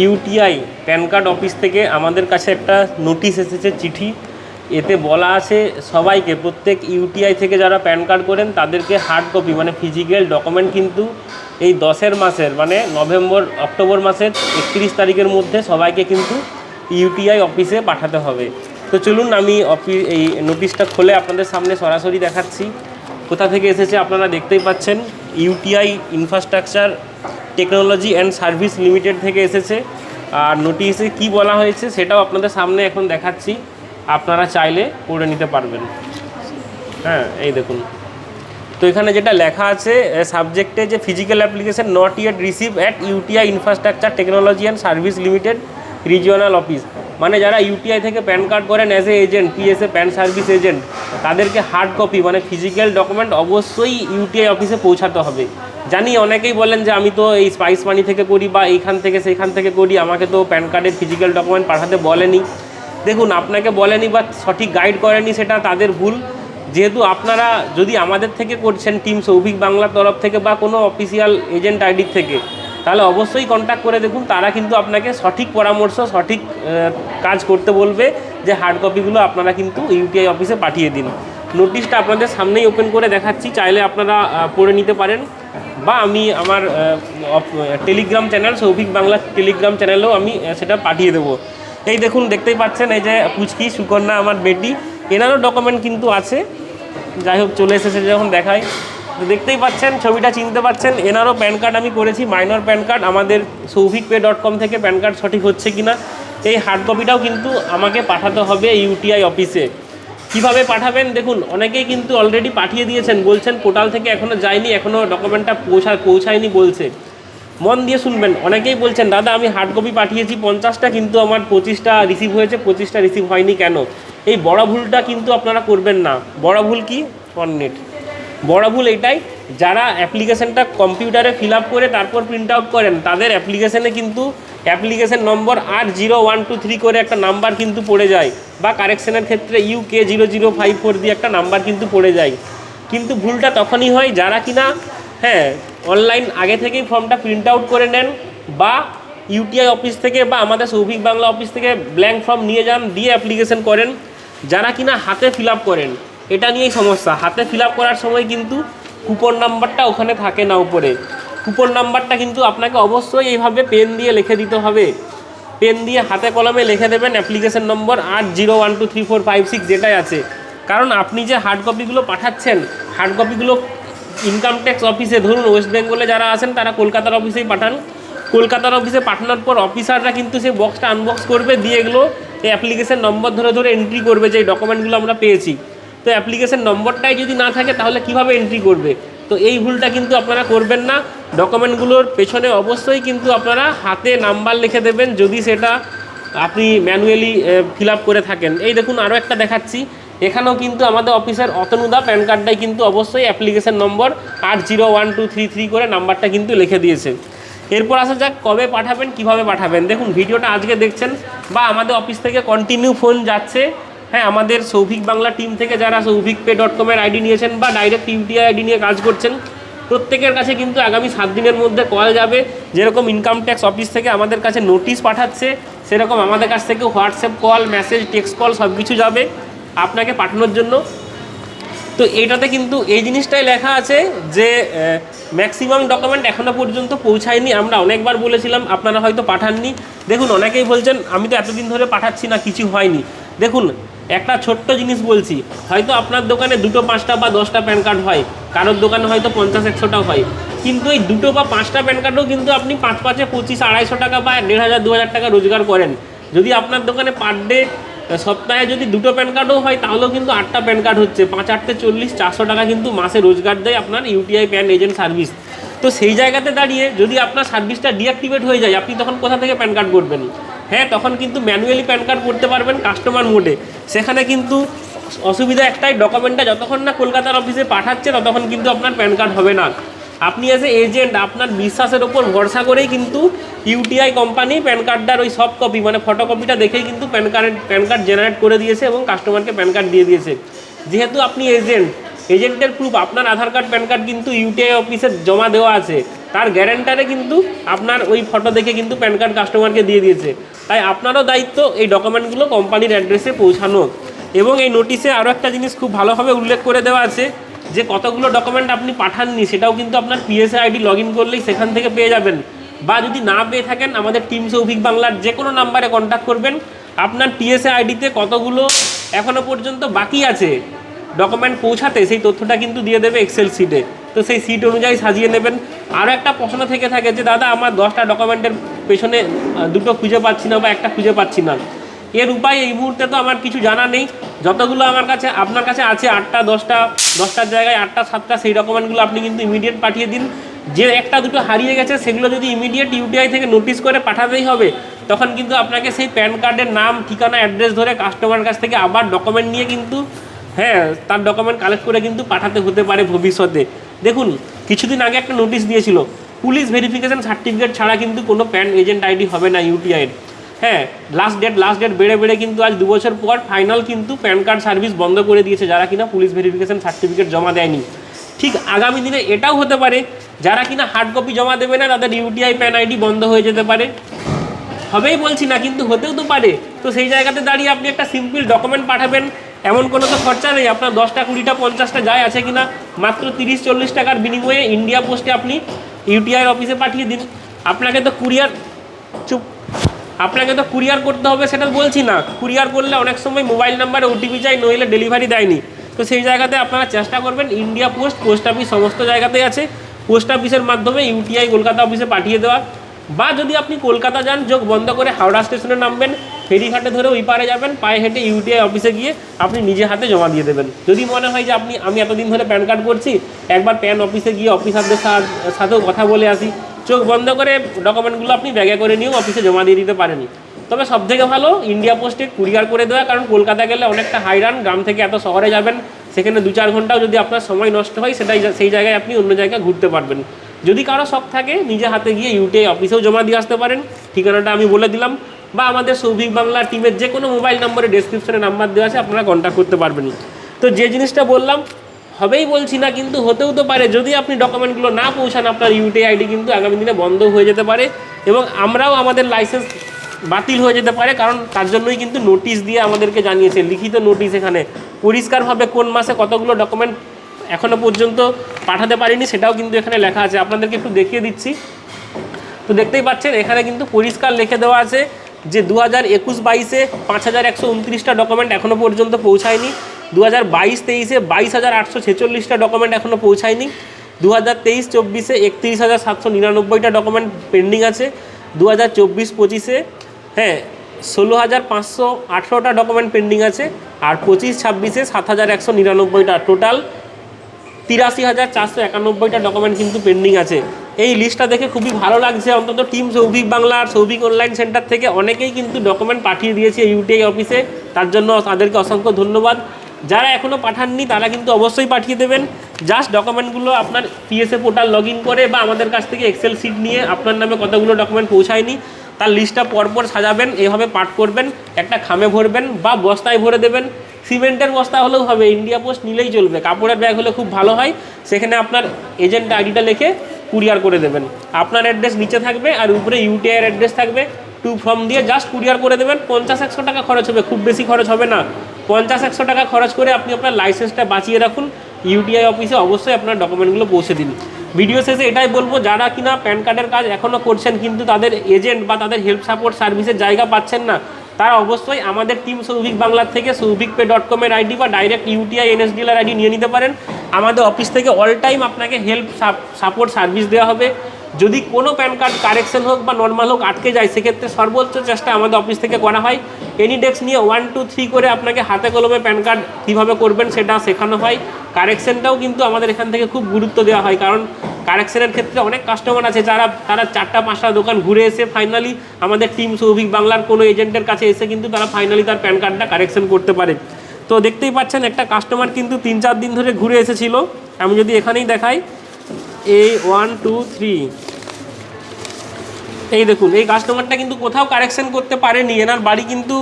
UTI pan card office থেকে আমাদের কাছে একটা নোটিশ এসেছে, চিঠি। এতে বলা আছে, সবাইকে, প্রত্যেক ইউটিআই থেকে যারা প্যান কার্ড করেন, তাদেরকে হার্ড কপি মানে ফিজিক্যাল ডকুমেন্ট কিন্তু এই দশের মাসের মানে নভেম্বর, অক্টোবর মাসের একত্রিশ তারিখের মধ্যে সবাইকে কিন্তু ইউটিআই অফিসে পাঠাতে হবে। তো চলুন, আমি অফিস এই নোটিশটা খুলে আপনাদের সামনে সরাসরি দেখাচ্ছি। কোথা থেকে এসেছে আপনারা দেখতেই পাচ্ছেন, UTI infrastructure technology and service limited থেকে এসেছে। আর নোটিশে কি বলা হয়েছে সেটাও আপনাদের সামনে এখন দেখাচ্ছি। আপনারা চাইলে পড়ে নিতে পারবেন। হ্যাঁ এই দেখুন। তো এখানে যেটা লেখা আছে সাবজেক্টে যে physical application not yet receive at UTI infrastructure technology and service limited regional office মানে যারা ইউটিআই থেকে প্যান কার্ড করেন as a agent PSA PAN service agent তাদেরকে হার্ড কপি মানে ফিজিক্যাল ডকুমেন্ট অবশ্যই ইউটিআই অফিসে পৌঁছাতে হবে। জানি অনেকেই বলেন যে আমি তো এই স্পাইস মানি থেকে করি বা এইখান থেকে সেইখান থেকে করি, আমাকে তো প্যান কার্ডের ফিজিক্যাল ডকুমেন্ট পাঠাতে বলেনি। দেখুন, আপনাকে বলেনি বা সঠিক গাইড করেনি সেটা তাদের ভুল। যেহেতু আপনারা যদি আমাদের থেকে করছেন টিম সৌভিক বাংলার তরফ থেকে বা কোনো অফিসিয়াল এজেন্ট আইডির থেকে, তাহলে অবশ্যই কন্ট্যাক্ট করে দেখুন, তারা কিন্তু আপনাকে সঠিক পরামর্শ, সঠিক কাজ করতে বলবে যে হার্ড কপিগুলো আপনারা কিন্তু ইউটিআই অফিসে পাঠিয়ে দিন। নোটিশটা আপনাদের সামনেই ওপেন করে দেখাচ্ছি, চাইলে আপনারা পড়ে নিতে পারেন। বা আমি আমার Telegram channel Souvik Bangla Telegram চ্যানেলেও আমি সেটা পাঠিয়ে দেবো। এই দেখুন, দেখতেই পাচ্ছেন, এই যে পুচকি সুকন্যা আমার বেটি। এনারও ডকুমেন্ট কিন্তু আছে। যাই হোক, চলে এসেছে যখন দেখায় তো দেখতেই পাচ্ছেন, ছবিটা চিনতে পাচ্ছেন, এনারও প্যান কার্ড আমি করেছি মাইনর প্যান কার্ড আমাদের সৌভিক পে ডট কম থেকে প্যান কার্ড সঠিক হচ্ছে কিনা, এই হার্ড কপিটাও কিন্তু আমাকে পাঠাতে হবে ইউটিআই অফিসে কীভাবে পাঠাবেন? দেখুন, অনেকেই কিন্তু অলরেডি পাঠিয়ে দিয়েছেন, বলছেন পোর্টাল থেকে এখনও যায়নি এখনও ডকুমেন্টটা পৌঁছা পৌঁছায়নি বলছে। মন দিয়ে শুনবেন, অনেকেই বলছেন, দাদা, আমি হার্ড কপি পাঠিয়েছি, পঞ্চাশটা কিন্তু আমার পঁচিশটা রিসিভ হয়েছে, পঁচিশটা রিসিভ হয়নি কেন? এই বড় ভুলটা কিন্তু আপনারা করবেন না। বড় ভুল কি? ওয়ান মিনিট বড় ভুল এটাই। যারা অ্যাপ্লিকেশনটা কম্পিউটারে ফিল আপ করে তারপর প্রিন্ট আউট করেন, তাদের অ্যাপ্লিকেশনে কিন্তু অ্যাপ্লিকেশন নম্বর আট জিরো ওয়ান টু থ্রি করে একটা নাম্বার কিন্তু পড়ে যায় বা কারেকশনের ক্ষেত্রে U K zero zero five four দিয়ে একটা নাম্বার কিন্তু পড়ে যায়। কিন্তু ভুলটা তখনই হয় যারা কিনা হ্যাঁ অনলাইন আগে থেকেই ফর্মটা প্রিন্ট আউট করে নেন বা ইউটিআই অফিস থেকে বা আমাদের সৌভিক বাংলা অফিস থেকে ব্ল্যাঙ্ক ফর্ম নিয়ে যান, দিয়ে অ্যাপ্লিকেশন করেন। যারা কিনা হাতে ফিল আপ করেন এটা নিয়েই সমস্যা। হাতে ফিল করার সময় কিন্তু কুপন নাম্বারটা ওখানে থাকে না উপরে। কুপন নাম্বারটা কিন্তু আপনাকে অবশ্যই এইভাবে পেন দিয়ে লিখে দিতে হবে। পেন দিয়ে হাতে কলমে লিখে দেবেন অ্যাপ্লিকেশন নম্বর আট zero one two three four five six যেটাই আছে। কারণ আপনি যে হার্ড কপিগুলো পাঠাচ্ছেন হার্ড কপিগুলো ইনকাম ট্যাক্স অফিসে ধরুন ওয়েস্ট বেঙ্গলে যারা আছেন, তারা কলকাতার অফিসেই পাঠান। কলকাতার অফিসে পাঠানোর পর অফিসাররা কিন্তু সেই বক্সটা আনবক্স করবে, দিয়ে এগুলো এই অ্যাপ্লিকেশন নম্বর ধরে ধরে এন্ট্রি করবে, যে ডকুমেন্টগুলো আমরা পেয়েছি। তো অ্যাপ্লিকেশন নম্বরটাই যদি না থাকে, তাহলে কীভাবে এন্ট্রি করবে? তো এই ভুলটা কিন্তু আপনারা করবেন না। ডকুমেন্টগুলোর পেছনে অবশ্যই কিন্তু আপনারা হাতে নাম্বার লিখে দেবেন। যদি সেটা আপনি ম্যানুয়ালি ফিল করে থাকেন। এই দেখুন আরও একটা দেখাচ্ছি। এখানেও কিন্তু আমাদের অফিসের অতনুদা প্যান কার্ডটাই কিন্তু অবশ্যই অ্যাপ্লিকেশন নম্বর আট zero one two three three করে নাম্বারটা কিন্তু লিখে দিয়েছে। এরপর আসা যাক কবে পাঠাবেন, কীভাবে পাঠাবেন। দেখুন, ভিডিওটা আজকে দেখছেন বা আমাদের অফিস থেকে কন্টিনিউ ফোন যাচ্ছে। হ্যাঁ আমাদের সৌভিক বাংলা টিম থেকে যারা সৌভিক পে ডট কমের আইডি নিয়েছেন বা ডাইরেক্ট ইউটিআই আইডি নিয়ে কাজ করছেন, প্রত্যেকের কাছে কিন্তু আগামী সাত দিনের মধ্যে কল যাবে। যেরকম ইনকাম ট্যাক্স অফিস থেকে আমাদের কাছে নোটিশ পাঠাচ্ছে, সেরকম আমাদের কাছ থেকে WhatsApp call message text call সব কিছু যাবে আপনাকে পাঠানোর জন্য। তো এইটাতে কিন্তু এই জিনিসটাই লেখা আছে যে ম্যাক্সিমাম ডকুমেন্ট এখনও পর্যন্ত পৌঁছায়নি। আমরা অনেকবার বলেছিলাম, আপনারা হয়তো পাঠাননি। দেখুন, অনেকেই বলছেন, আমি তো এতদিন ধরে পাঠাচ্ছি না, কিছু হয়নি। দেখুন, একটা ছোট্ট জিনিস বলছি, হয়তো আপনার দোকানে দুটো পাঁচটা বা দশটা প্যান কার্ড হয়, কারোর দোকানে হয়তো পঞ্চাশ, একশোটাও হয়, কিন্তু এই দুটো বা পাঁচটা প্যান কার্ডও কিন্তু আপনি পাঁচ পাঁচে পঁচিশ, আড়াইশো টাকা বা দেড় হাজার, দু হাজার টাকা রোজগার করেন। যদি আপনার দোকানে পার ডে সপ্তাহে যদি দুটো প্যান কার্ডও হয়, তাহলেও কিন্তু আটটা প্যান কার্ড হচ্ছে। পাঁচ আটতে চল্লিশ, চারশো টাকা কিন্তু মাসে রোজগার দেয় আপনার ইউটিআই প্যান এজেন্ট সার্ভিস। তো সেই জায়গাতে দাঁড়িয়ে যদি আপনার সার্ভিসটা ডিঅ্যাক্টিভেট হয়ে যায়, আপনি তখন কোথা থেকে প্যান কার্ড করবেন হ্যাঁ তখন কিন্তু ম্যানুয়ালি প্যান কার্ড করতে পারবেন কাস্টমার মোডে সেখানে কিন্তু অসুবিধা একটাই ডকুমেন্টটা যতক্ষণ না কলকাতার অফিসে পাঠাচ্ছে, ততক্ষণ কিন্তু আপনার প্যান কার্ড হবে না। আপনি এজ এ এজেন্ট আপনার বিশ্বাসের ওপর ভরসা করেই কিন্তু ইউটিআই কোম্পানি প্যান কার্ডটার ওই সফট কপি মানে ফটোকপিটা দেখেই কিন্তু PAN card PAN card generate করে দিয়েছে এবং কাস্টমারকে প্যান কার্ড দিয়ে দিয়েছে। যেহেতু আপনি এজেন্ট এজেন্টের প্রুফ আপনার আধার কার্ড প্যান কার্ড কিন্তু ইউটিআই অফিসে জমা দেওয়া আছে। তার গ্যারেন্টারে কিন্তু আপনার ওই ফটো দেখে কিন্তু প্যান কার্ড কাস্টমারকে দিয়ে দিয়েছে। তাই আপনারও দায়িত্ব এই ডকুমেন্টগুলো কোম্পানির অ্যাড্রেসে পৌঁছানো। এবং এই নোটিশে আরও একটা জিনিস খুব ভালোভাবে উল্লেখ করে দেওয়া আছে যে কতগুলো ডকুমেন্ট আপনি পাঠাননি, সেটাও কিন্তু আপনার পিএসএ আইডি লগ ইন করলেই সেখান থেকে পেয়ে যাবেন। বা যদি না পেয়ে থাকেন, আমাদের টিম সৌভিক বাংলার যে কোনো নাম্বারে কন্ট্যাক্ট করবেন। আপনার টিএসএ আইডিতে কতগুলো এখনও পর্যন্ত বাকি আছে? ডকুমেন্ট পৌঁছাতে সেই তথ্যটা কিন্তু দিয়ে দেবে এক্সেল সিটে তো সেই সিট অনুযায়ী সাজিয়ে নেবেন। আরও একটা প্রশ্ন থেকে থাকে যে, দাদা, আমার দশটা ডকুমেন্টের পেছনে দুটো খুঁজে পাচ্ছি না বা একটা খুঁজে পাচ্ছি না। এর উপায় এই মুহূর্তে তো আমার কিছু জানা নেই। যতগুলো আমার কাছে, আপনার কাছে আছে আটটা, দশটা, দশটার জায়গায় আটটা, সাতটা, সেই ডকুমেন্টগুলো আপনি কিন্তু ইমিডিয়েট পাঠিয়ে দিন। যে একটা দুটো হারিয়ে গেছে, সেগুলো যদি ইমিডিয়েট ইউটিআই থেকে নোটিশ করে পাঠাতেই হবে, তখন কিন্তু আপনাকে সেই প্যান কার্ডের নাম, ঠিকানা অ্যাড্রেস ধরে কাস্টমার কাছ থেকে আবার ডকুমেন্ট নিয়ে কিন্তু হ্যাঁ তার ডকুমেন্ট কালেক্ট করে কিন্তু পাঠাতে হতে পারে ভবিষ্যতে। দেখুন, কিছুদিন আগে একটা নোটিশ দিয়েছিল পুলিশ ভেরিফিকেশন সার্টিফিকেট ছাড়া কিন্তু কোনো প্যান এজেন্ট আইডি হবে না ইউটিআইয়ের হ্যাঁ লাস্ট ডেট লাস্ট ডেট বেড়ে বেড়ে কিন্তু আজ দু বছর পর ফাইনাল কিন্তু প্যান কার্ড সার্ভিস বন্ধ করে দিয়েছে যারা কিনা পুলিশ ভেরিফিকেশন সার্টিফিকেট জমা দেয়নি। ঠিক আগামী দিনে এটাও হতে পারে, যারা কিনা হার্ড কপি জমা দেবে না, তাদের ইউটিআই প্যান আইডি বন্ধ হয়ে যেতে পারে। হবেই বলছি না, কিন্তু হতেও তো পারে। তো সেই জায়গাতে দাঁড়িয়ে আপনি একটা সিম্পল ডকুমেন্ট পাঠাবেন এমন কোনো তো খরচা নেই, আপনার দশটা, কুড়িটা, পঞ্চাশটা যায় আছে কিনা, মাত্র তিরিশ, চল্লিশ টাকার বিনিময়ে ইন্ডিয়া পোস্টে আপনি ইউটিআই অফিসে পাঠিয়ে দিন। আপনাকে তো কুরিয়ার চুপ, আপনাকে তো কুরিয়ার করতে হবে সেটা বলছি না। কুরিয়ার করলে অনেক সময় মোবাইল নাম্বারে ওটিপি চাই নইলে ডেলিভারি দেয়নি। তো সেই জায়গাতে আপনারা চেষ্টা করবেন ইন্ডিয়া পোস্ট পোস্ট অফিস সমস্ত জায়গাতেই আছে। পোস্ট অফিসের মাধ্যমে ইউটিআই কলকাতা অফিসে পাঠিয়ে দেওয়া। বা যদি আপনি কলকাতা যান, যোগ বন্ধ করে হাওড়া স্টেশনে নামবেন। ফেরিঘাটে ধরে ওই পারে যাবেন, পায়ে হেঁটে ইউটিআই অফিসে গিয়ে আপনি নিজে হাতে জমা দিয়ে দেবেন। যদি মনে হয় যে আপনি, আমি এতদিন ধরে প্যান কার্ড করছি, একবার প্যান অফিসে গিয়ে অফিসারদের সাথেও কথা বলে আসি। চোখ বন্ধ করে ডকুমেন্টগুলো আপনি ব্যাগে করে নিয়েও অফিসে জমা দিয়ে দিতে পারেন। তবে সব থেকে ভালো, ইন্ডিয়া পোস্টে কুরিয়ার করে দেওয়া, কারণ কলকাতা গেলে অনেকটা হাইরান গ্রাম থেকে এত শহরে যাবেন, সেখানে দু চার ঘন্টাও যদি আপনার সময় নষ্ট হয়, সেটাই সেই জায়গায় আপনি অন্য জায়গায় ঘুরতে পারবেন। যদি কারও শখ থাকে, নিজে হাতে গিয়ে ইউটিআই অফিসেও জমা দিয়ে আসতে পারেন। ঠিকানাটা আমি বলে দিলাম বা আমাদের সৌভিক বাংলা টিমের যে কোনো মোবাইল নম্বরে ডেসক্রিপশনে নাম্বার দেওয়া আছে, আপনারা কন্ট্যাক্ট করতে পারবেন। তো যে জিনিসটা বললাম, হবেই বলছি না, কিন্তু হতেও তো পারে। যদি আপনি ডকুমেন্টগুলো না পৌঁছান, আপনার ইউটিআই আইডি কিন্তু আগামী দিনে বন্ধ হয়ে যেতে পারে এবং আমরাও আমাদের লাইসেন্স বাতিল হয়ে যেতে পারে, কারণ তার জন্যই কিন্তু নোটিশ দিয়ে আমাদেরকে জানিয়েছে লিখিত নোটিশ এখানে। পরিষ্কারভাবে কোন মাসে কতগুলো ডকুমেন্ট এখনও পর্যন্ত পাঠাতে পারিনি, সেটাও কিন্তু এখানে লেখা আছে। আপনাদেরকে একটু দেখিয়ে দিচ্ছি। তো দেখতেই পাচ্ছেন, এখানে কিন্তু পরিষ্কার লিখে দেওয়া আছে যে দু হাজার একুশ বাইশে পাঁচ হাজার একশো উনত্রিশটা ডকুমেন্ট এখনও পর্যন্ত পৌঁছায়নি। দু হাজার বাইশ তেইশে বাইশ হাজার আটশো ছেচল্লিশটা ডকুমেন্ট এখনও পৌঁছায়নি। দু হাজার তেইশ চব্বিশে একত্রিশ হাজার সাতশো নিরানব্বইটা ডকুমেন্ট পেন্ডিং আছে। দু হাজার চব্বিশ পঁচিশে হ্যাঁ ষোলো হাজার পাঁচশো আঠেরোটা ডকুমেন্ট পেন্ডিং আছে। আর পঁচিশ ছাব্বিশে সাত হাজার একশো নিরানব্বইটা টোটাল তিরাশি হাজার চারশো একানব্বইটা ডকুমেন্ট কিন্তু পেন্ডিং আছে। এই লিস্টটা দেখে খুবই ভালো লাগছে। অন্তত টিম সৌভিক বাংলা আর সৌভিক অনলাইন সেন্টার থেকে অনেকেই কিন্তু ডকুমেন্ট পাঠিয়ে দিয়েছে ইউটিআই অফিসে তার জন্য তাদেরকে অসংখ্য ধন্যবাদ। যারা এখনও পাঠাননি, তারা কিন্তু অবশ্যই পাঠিয়ে দেবেন। জাস্ট ডকুমেন্টগুলো আপনার পিএসএ পোর্টাল লগ করে বা আমাদের কাছ থেকে এক্সেল সিট নিয়ে আপনার নামে কতগুলো ডকুমেন্ট পৌঁছায়নি, তার লিস্টটা পরপর সাজাবেন, এভাবে পাঠ করবেন, একটা খামে ভরবেন বা বস্তায় ভরে দেবেন। সিমেন্টের বস্তা হলেও হবে ইন্ডিয়া পোস্ট নিলেই চলবে। কাপড়ের ব্যাগ হলে খুব ভালো হয়। সেখানে আপনার এজেন্ট আইডিটা লিখে কুরিয়ার করে দেবেন। আপনার অ্যাড্রেস নিচে থাকবে আর উপরে ইউটিআইয়ের অ্যাড্রেস থাকবে। টু ফর্ম দিয়ে জাস্ট কুরিয়ার করে দেবেন। পঞ্চাশ, একশো টাকা খরচ হবে। খুব বেশি খরচ হবে না। পঞ্চাশ, একশো টাকা খরচ করে আপনি আপনার লাইসেন্সটা বাঁচিয়ে রাখুন। ইউটিআই অফিসে অবশ্যই আপনার ডকুমেন্টগুলো পৌঁছে দিন। ভিডিও শেষে এটাই বলব, যারা কিনা প্যান কার্ডের কাজ এখনও করছেন, কিন্তু তাদের এজেন্ট বা তাদের হেল্প সাপোর্ট সার্ভিসের জায়গা পাচ্ছেন না তারা অবশ্যই আমাদের টিম সৌভিক বাংলার থেকে সৌভিক পে ডট কমের আইডি বা ডাইরেক্ট ইউটিআই এনএসডিএল আইডি নিয়ে নিতে পারেন। আমাদের অফিস থেকে অল টাইম আপনাকে হেল্প সাপোর্ট সার্ভিস দেওয়া হবে। যদি কোনো প্যান কার্ড কারেকশন হোক বা নর্মাল হোক আটকে যায়, সেক্ষেত্রে সর্বোচ্চ চেষ্টা আমাদের অফিস থেকে করা হয়। এনি ডেস্ক নিয়ে ওয়ান টু থ্রি করে আপনাকে হাতে কলমে প্যান কার্ড কীভাবে করবেন সেটা শেখানো হয়। কারেকশনটাও কিন্তু আমাদের এখান থেকে খুব গুরুত্ব দেওয়া হয়। কারণ কারেকশনের ক্ষেত্রে অনেক কাস্টমার আছে, যারা, তারা চারটা পাঁচটা দোকান ঘুরে এসে ফাইনালি আমাদের টিম সৌভিক বাংলার কোনো এজেন্টের কাছে এসে কিন্তু তারা ফাইনালি তার প্যান কার্ডটা কারেকশন করতে পারে। তো দেখতেই পাচ্ছেন একটা কাস্টমার কিন্তু তিন চার দিন ধরে ঘুরে এসেছিল। আমি যদি এখানেই দেখাই এই ওয়ান টু থ্রি এই দেখুন, এই কাস্টমারটা কিন্তু কোথাও কারেকশন করতে পারেনি। এনার বাড়ি কিন্তু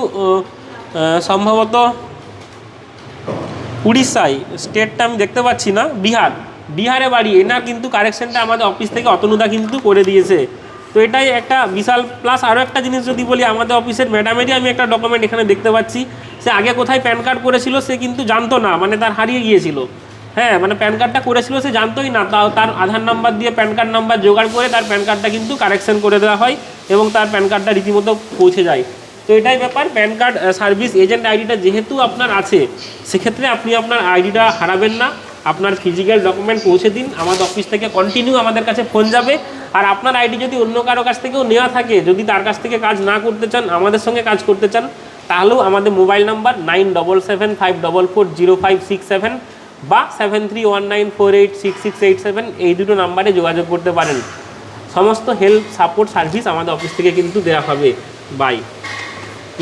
সম্ভবত উড়িষ্যায়। স্টেটটা আমি দেখতে পাচ্ছি না, বিহার। বিহারে বাড়ি এনার কিন্তু কারেকশনটা আমাদের অফিস থেকে অতনুদা কিন্তু করে দিয়েছে। তো এটাই একটা বিশাল প্লাস আরও একটা জিনিস যদি বলি, আমাদের অফিসের ম্যাডামেরই আমি একটা ডকুমেন্ট এখানে দেখতে পাচ্ছি। সে আগে কোথায় প্যান কার্ড করেছিল, সে কিন্তু জানতো না মানে তার হারিয়ে গিয়েছিল। হ্যাঁ মানে প্যান কার্ডটা করেছিল, সে জানতোই না। তাও তার আধার নাম্বার দিয়ে প্যান কার্ড নাম্বার জোগাড় করে তার প্যান কার্ডটা কিন্তু কারেকশন করে দেওয়া হয় এবং তার প্যান কার্ডটা রীতিমতো পৌঁছে যায়। তো এটাই ব্যাপার প্যান কার্ড সার্ভিস এজেন্ট আইডিটা যেহেতু আপনার আছে, সেক্ষেত্রে আপনি আপনার আইডিটা হারাবেন না। আপনার ফিজিক্যাল ডকুমেন্ট পৌঁছে দিন আমাদের অফিস থেকে কন্টিনিউ আমাদের কাছে ফোন যাবে। আর আপনার আইডি যদি অন্য কারও কাছ থেকেও নেওয়া থাকে, যদি তার কাছ থেকে কাজ না করতে চান, আমাদের সঙ্গে কাজ করতে চান, তাহলেও আমাদের mobile number nine double seven five double four zero five six seven বা seven three one nine four eight six six eight seven এই দুটো নাম্বারে যোগাযোগ করতে পারেন। সমস্ত হেল্প সাপোর্ট সার্ভিস আমাদের অফিস থেকে কিন্তু দেওয়া হবে। বাই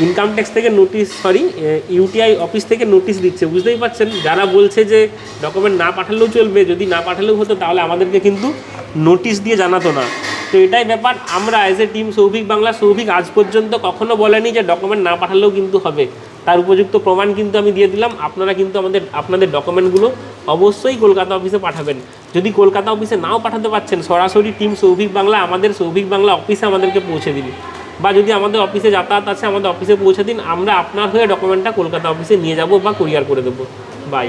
ইনকাম ট্যাক্স থেকে নোটিশ সরি ইউটিআই অফিস থেকে নোটিশ দিচ্ছে। বুঝতেই পারছেন? যারা বলছে যে ডকুমেন্ট না পাঠালেও চলবে, যদি না পাঠালেও হতো, তাহলে আমাদেরকে কিন্তু নোটিশ দিয়ে জানাতো না। তো এটাই ব্যাপার। আমরা as a team Souvik Bangla, Souvik আজ পর্যন্ত কখনো বলেনি যে ডকুমেন্ট না পাঠালেও কিন্তু হবে। তার উপযুক্ত প্রমাণ কিন্তু আমি দিয়ে দিলাম। আপনারা কিন্তু আমাদের, আপনাদের ডকুমেন্টগুলো অবশ্যই কলকাতা অফিসে পাঠাবেন। যদি কলকাতা অফিসে নাও পাঠাতে পারছেন, সরাসরি টিম সৌভিক বাংলা, আমাদের সৌভিক বাংলা অফিসে আমাদেরকে পৌঁছে দিন বা যদি আমাদের অফিসে যাতায়াত আছে, আমাদের অফিসে পৌঁছে দিন, আমরা আপনার হয়ে ডকুমেন্টটা কলকাতা অফিসে নিয়ে যাব বা কুরিয়ার করে দেবো। বাই